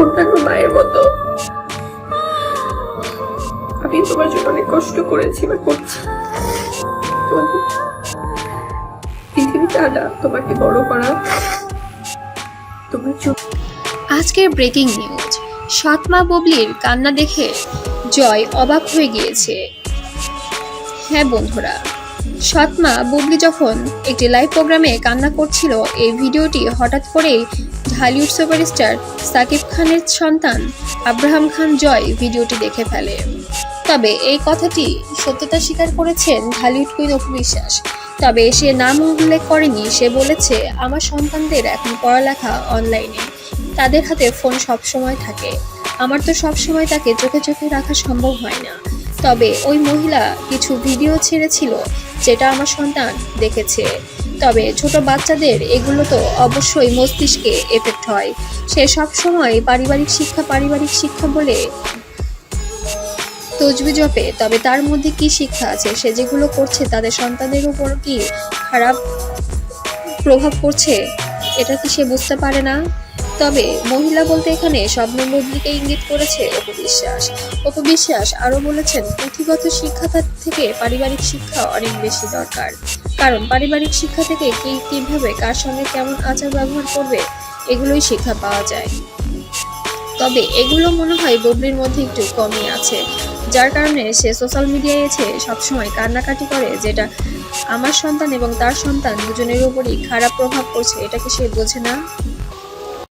অন্যান্য মায়ের মতো। আমি তোমার জন্য অনেক কষ্ট করেছি বা করছি। পৃথিবীতে আনা তোমাকে বড় করা। তোমার আজকের ব্রেকিং নিউজ। সৎমা ববলির কান্না দেখে জয় অবাক হয়ে গিয়েছে। হ্যাঁ বন্ধুরা সৎমা বুবলি যখন একটি লাইভ প্রোগ্রামে কান্না করছিল, এই ভিডিওটি হঠাৎ করেই ঢালিউড সুপারস্টার সাকিব খানের সন্তান আব্রাহাম খান জয় ভিডিওটি দেখে ফেলে। তবে এই কথাটি সত্যতা স্বীকার করেছেন ঢালিউড কুইন অপু বিশ্বাস। তবে সে নাম উল্লেখ করেনি, সে বলেছে, আমার সন্তানদের এখন পড়ালেখা অনলাইনে। তাদের হাতে ফোন সব সময় থাকে। আমার তো সব সময় তাকে চোখে চোখে রাখা সম্ভব হয় না। তবে ওই মহিলা কিছু ভিডিও ছেড়েছিল, যেটা আমার সন্তান দেখেছে। তবে ছোট বাচ্চাদের এগুলো তো অবশ্যই মস্তিষ্কে এফেক্ট হয়। সে সব সময় পারিবারিক শিক্ষা পারিবারিক শিক্ষা বলে তজবি জপে, তবে তার মধ্যে কি শিক্ষা আছে? সে যেগুলো করছে, তাদের সন্তানদের উপর কি খারাপ প্রভাব পড়ছে? এটা কি সে বুঝতে পারে না? তবে মহিলা বলতে এখানে স্বপ্ন বদলিকে ইঙ্গিত করেছে অপু বিশ্বাস অপু বিশ্বাস আরও বলেছেন, পুঁথিগত শিক্ষা থেকে পারিবারিক শিক্ষা অনেক বেশি দরকার। কারণ পারিবারিক শিক্ষা থেকে কি কীভাবে কার সঙ্গে কেমন আচার ব্যবহার করবে, এগুলোই শিক্ষা পাওয়া যায়। তবে এগুলো মনে হয় ববলির মধ্যে একটু কমই আছে, যার কারণে সে সোশ্যাল মিডিয়ায় এসে সবসময় কান্নাকাটি করে যেটা আমার সন্তান এবং তার সন্তান দুজনের উপরই খারাপ প্রভাব পড়ছে, এটা কি সে বোঝে না?